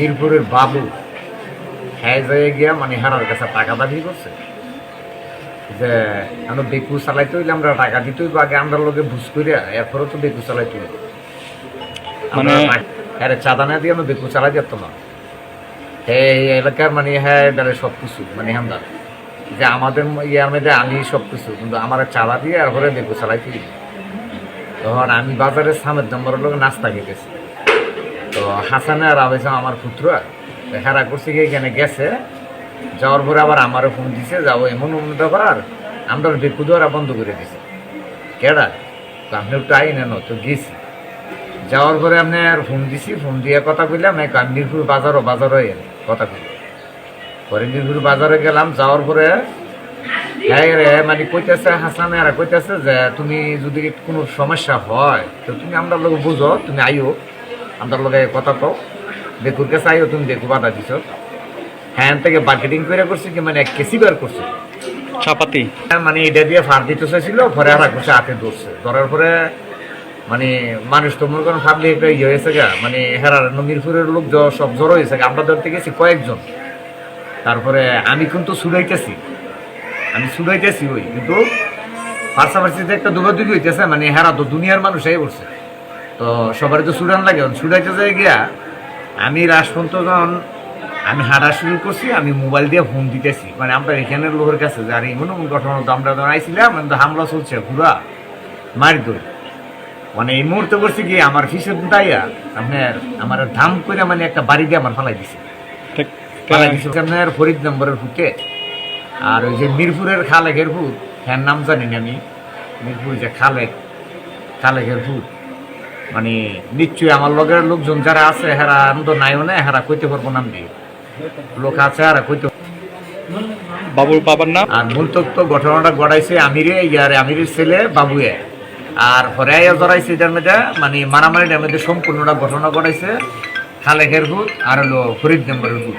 মিরপুরের বাবু হ্যাঁ গিয়া মানে হেরার কাছে টাকা দাবি করছে যে আমরা বেকু চালাইতে হইলে আমরা টাকা দিতে হইব আগে আমরা লোকে বুঝ করে এরপরে তো বেকু চালাইতে হইব। মানে হ্যাঁ চাঁদা না দিয়ে আমরা বেকু চালাই যেত না। এই এলাকার মানে হ্যাঁ এবারে সব কিছু মানে আমরা যে আমাদের ইয়ার মধ্যে আমি সব কিছু কিন্তু আমার চাঁদা দিয়ে এরপরে বেকু চালাইতে হইব। তখন আমি বাজারে সামের নম্বরের লোক নাস্তা খেয়েছি তো হাসানে আর আবেশাম আমার পুত্র। হেরা করছে গিয়ে এখানে গেছে। যাওয়ার পরে আবার আমারও ফোন দিছে, যাব এমন এমন ব্যাপার আমরা বেকু দেওয়ারা বন্ধ করে দিছে। কেডা? তো আপনি একটু আই নেন তো গেছি। যাওয়ার পরে আপনি আর ফোন দিছি, ফোন দিয়ে কথা কইলাম, এক মিরপুর বাজারও বাজারও এর কথা কই পরে মিরপুর বাজারে গেলাম, যাওয়ার পরে হ্যাঁ মানে কইতেছে হাসানে আর কইতেছে যে, তুমি যদি কোনো সমস্যা হয়, তো তুমি আমরা লোক বুঝো, তুমি আইও। আমরা লগে কথা কও। বেকুর কাছে আইও তুমি বেকু বাধা দিছ। হ্যাঁ থেকে মার্কেটিং করে করছে কি মানে এক কেসি বার করছে। চাপাতি। মানে এটা দিয়ে ফার দিতে চাইছিল পরে আর করছে হাতে ধরছে। ধরার পরে মানে মানুষ তো মনে করেন ভাবলে একটা ইয়ে হয়েছে গা মানে হেরার মিরপুরের লোক সব জড়ো হয়েছে গা। আমরা ধরতে গেছি কয়েকজন। তারপরে আমি কিন্তু ছুড়াইতেছি। আমি ছুড়াইতেছি ওই কিন্তু পার্সাপার্সিতে একটা দুবাদুবি হইতেছে মানে হেরা তো দুনিয়ার মানুষ এই করছে তো সবার তো সুডান লাগে। ছুড়াইতে যায় গিয়া আমি রাষ্ট্রপন্ত যখন আমি হাঁটা শুরু করছি আমি মোবাইল দিয়ে ফোন দিতেছি। মানে আমরা এখানের লোকের কাছে যে আর এমন এমন ঘটনা তো আমরা যখন আইছিলাম তো হামলা চলছে ঘুরা মারি দই মানে এই মুহূর্তে করছি কি আমার ফিসের দাইয়া আপনার আমার ধাম করে মানে একটা বাড়ি দিয়ে আমার ফালাই দিছে। ফালাই দিছে আপনার ফরিদ নম্বরের ফুটে আর ওই যে মিরপুরের খালেকের ফুট হ্যার নাম জানি না আমি। মিরপুর যে খালেক খালেকের ফুট মানে নিশ্চয়ই আমার লগের লোকজন যারা আছে হেরা আনন্দ নাইও না হেরা কইতে পারব নাম দিয়ে লোক আছে আর কইতে বাবুর বাবার নাম? আর মূল তত্ত্ব ঘটনাটা গড়াইছে আমিরে ইয়ার আমিরের ছেলে বাবুয়ে। আর হরে জড়াইছে এটার মধ্যে মানে মারামারিটার মধ্যে সম্পূর্ণটা ঘটনা গড়াইছে খালেকের ভূত আর হলো ফরিদ নম্বরের ভূত।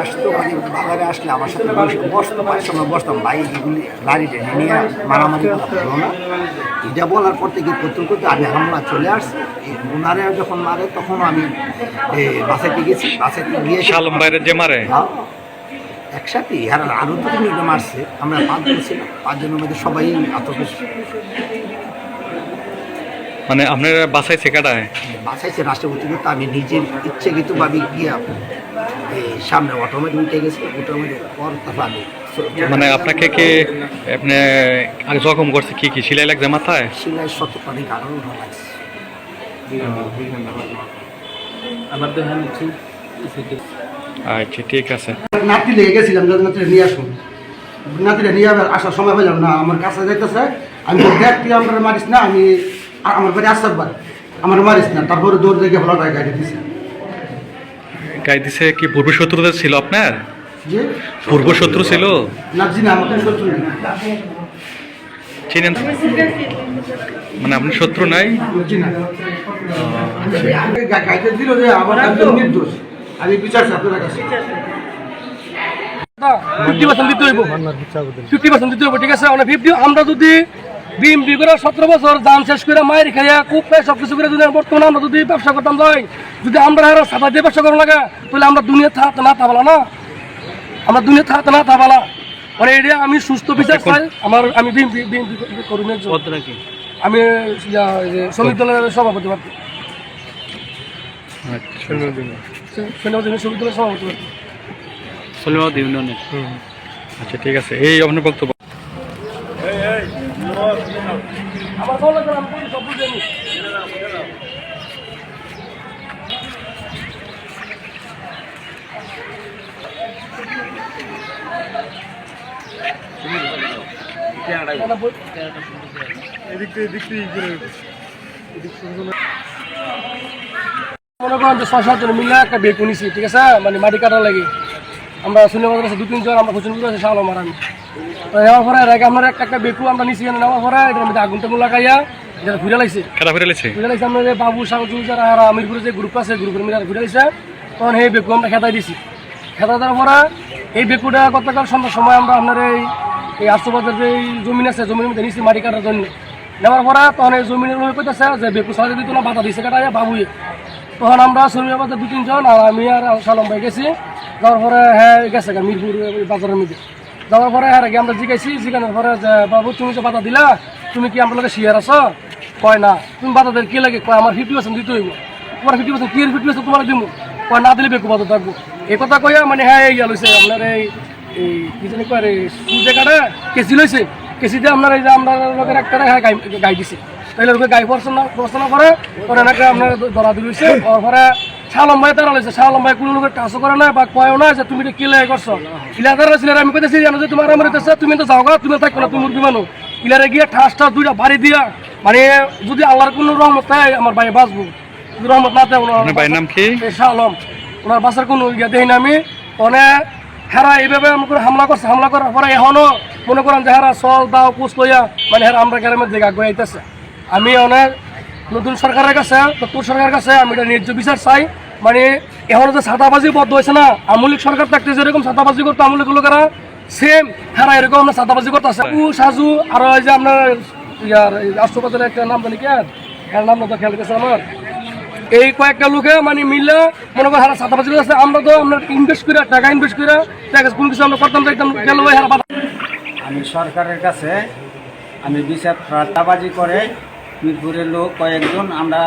আসতো মানে বাজারে আসলে আমার সাথে বসতো মায়ের সময় বসতাম। ভাই এগুলি লাড়ি টেনে নিয়ে মারামারি হলো না। এটা বলার পর থেকে করতে করতে আমি হামলা চলে আসছি। ওনারে যখন মারে তখন আমি বাসাতে গেছি বাসাতে গিয়ে শালম বাইরে যে মারে? একসাথে আর আরও তো মিনিটে মারছে। আমরা পাঁচজন ছিলাম পাঁচজনের মধ্যে সবাই আতঙ্ক মানে আপনার বাসায় শেখাটায় বাসাইছে রাষ্ট্রপতি কিন্তু আমি নিজের ইচ্ছাকৃতভাবে গিয়ে সামনে অটোমেটিক উঠে গেছি অটোমেটিক আমি মানে আপনাকে কে আপনি আগে জখম করছে কি কি? সিলাই লাগছে মাথায়? সিলাই শত পানি কারণ লাগছে। আচ্ছা ঠিক আছে। নাতি লেগে গেছিলাম যাতে নাতিটা নিয়ে আসুন। নাতিটা নিয়ে আবার আসার সময় পেলাম না আমার কাছে যাইতেছে। আমি বলি, দেখ তুই আমার মারিস না আমি আমার বাড়ি আসতে পার আমার মারিস না তারপরে দৌড় দেখে ভালো গাড়ি দিছে। গাই দিছে কি পূর্ব শত্রুতা ছিল আপনার? পূর্ব শত্রু ছিল? চিনেন? মানে আপনার শত্রু নাই? আমরা যদি বিম বি করে সতেরো বছর দান শেষ করে মায়ের খাইয়া খুব প্রায় সব কিছু করে যদি বর্তমানে আমরা যদি ব্যবসা করতাম যাই যদি আমরা এরা সাদা দিয়ে ব্যবসা করা লাগে তাহলে আমরা দুনিয়া থাকতে না থাকলা না? আমরা দুনিয়া থাকতে না থাকলা মানে এটা আমি সুস্থ বিচার চাই আমার আমি বিম বিম করুন আমি এই শ্রমিক দলের সভাপতি প্রার্থী। আচ্ছা শ্রমিক দলের সভাপতি আচ্ছা ঠিক আছে এই আপনার বক্তব্য আমার ভালো লাগবে না, আমি বলি সব বুঝে নিই। মনে করেন যে ছয় সাতজন মিলে একটা বেগ নিছি ঠিক আছে? মানে মাটি কাটার লাগে। আমরা দু তিনজন আমরা শাল আমার আমি তো নেওয়ার পরে এর আগে আমরা একটা একটা বেকু আমরা নিছি এনে নেওয়ার পরে এটার মধ্যে আগুন টাগুন লাগাইয়া এটা ঘুরে লাগছে খেলা ফিরে ঘুরে লাগছে আমরা যে বাবু সাগজু যারা আর আমিরপুরে যে গ্রুপ আছে গ্রুপের মিলে ঘুরে লাগছে তখন এই বেকু আমরা খেতাই দিছি। খেতা দেওয়ার পরে এই বেকুটা গতকাল সন্ধ্যার সময় আমরা আপনার এই এই আটশোবাদের যে জমিন আছে জমির মধ্যে নিছি মাটি কাটার জন্য। নেওয়ার পরে তখন এই জমিনের লোক কইতেছে যে বেকু সাজা দিত না বাধা দিছে কাটা বাবুয়ে তখন আমরা শর্মিয়া বাজার দু তিনজন আর আমি আর সালম ভাই গেছি। যাওয়ার পরে হ্যাঁ গেছে মিরপুর বাজারের মধ্যে। যাওয়ার পরে হ্যাঁ আমরা জিজ্ঞাসি জিজ্ঞানোর পরে যে, বাবু, তুমি যে বাধা দিলা, তুমি কি আমার লোকের শিয়ার আছো? কয়, না। তুমি বাধা দিলে কি লাগে? কয়, আমার ফিফটি পার্সেন্ট দিতে হইব। তোমার ফিফটি পার্সেন্ট কি? ফিফটি পার্সেন্ট তোমার দিব কয়, না দিলে বেকু বাধা থাকব। এই কথা কইয়া মানে হ্যাঁ ইয়া লইছে, আপনার এই এই কি জানি কয় সূর্যে কাটে কেসি লইছে কেসি আপনার এই যে আপনার লোকের একটা গাই দিছে। ওকে গাই পড়াশোনা পড়াশোনা করে পরে নাকি আপনার ধরা পরে তারা কোনো লোকের কাজও করে না বা কয়ও না যে তুমি এটা কিলে করছ? ইলাদার ছিল আমি কইতেছি জানো যে তোমার আমার তুমি তো যাও গা তুমি থাকো না তুমি মুরগি মানু। ইলারে গিয়ে ঠাস ঠাস দুইটা বাড়ি দিয়া মানে যদি আল্লাহর কোনো রহমত থাকে আমার ভাই বাঁচবো। যদি রহমত না থাকে আপনার ভাইয়ের নাম কি? শাহ আলম ওনার বাসার কোনো ইয়ে দেখি না আমি। হেরা এইভাবে আমাকে হামলা করছে, হামলা করার পরে এখনও মনে করেন যে হেরা চল দাও পুষ লইয়া মানে হেরা আমরা গ্রামের দিকে আগে আইতেছে আমি অনেক নতুন সরকারের কাছে তোর সরকারের কাছে আমি এটা ন্যায্য বিচার চাই। মানে এখনও যে সাদাবাজি বদ্ধ হয়েছে না, আমলিক সরকার থাকতে যেরকম সাদাবাজি করতো আমলিক লোকেরা সেম হেরা এরকম আমরা সাদাবাজি করতেছে। উ সাজু, আর ওই যে আপনার ইয়ার, এই রাষ্ট্রপতির একটা নাম জানি কি আর? নাম তো খেয়াল গেছে আমার। এই কয়েকটা লোকে মানে মিললে মনে করেন হারা সাতাপাশি আছে আমরা তো আমরা ইনভেস্ট করে টাকা ইনভেস্ট করে টাকা কোনো কিছু আমরা করতাম দেখতাম গেল আমি সরকারের কাছে আমি বিচার ঠাট্টাবাজি করে মিরপুরের লোক কয়েকজন, আমরা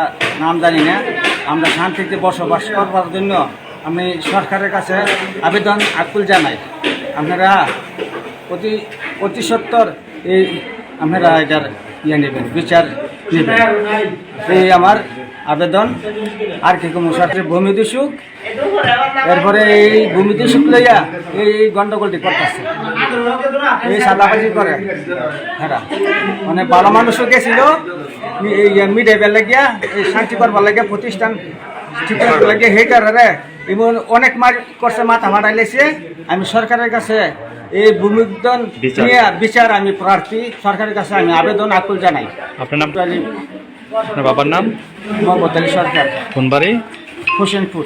নাম জানি না, আমরা শান্তিতে বসবাস করবার জন্য আমি সরকারের কাছে আবেদন আকুল জানাই। আপনারা অতি অতি সত্তর এই আপনারা এটার ইয়ে নেবেন, বিচার নেবেন। এই আমার আবেদন। আর কি কোনো সরকারের ভূমি দূষক। এরপরে এই ভূমি দূষক লইয়া এই গন্ডগোলটি করতেছে। এই সাদাবাজি করে। হ্যাঁ। মানে ভালো মানুষও গেছিল এই মিডাইবার লাগিয়া এই শান্তি করবার লাগিয়া প্রতিষ্ঠান ঠিক করবার লাগিয়া সেই কারণে এমন অনেক মার করছে মাথা মারাই লেছে আমি সরকারের কাছে এই ভূমিদন বিচার। আমি প্রার্থী। সরকারের কাছে আমি আবেদন আকুল জানাই। আপনার নাম? আপনার বাবার নাম? মোহাম্মদ আলী সরকার কোন বাড়ি হোসেনপুর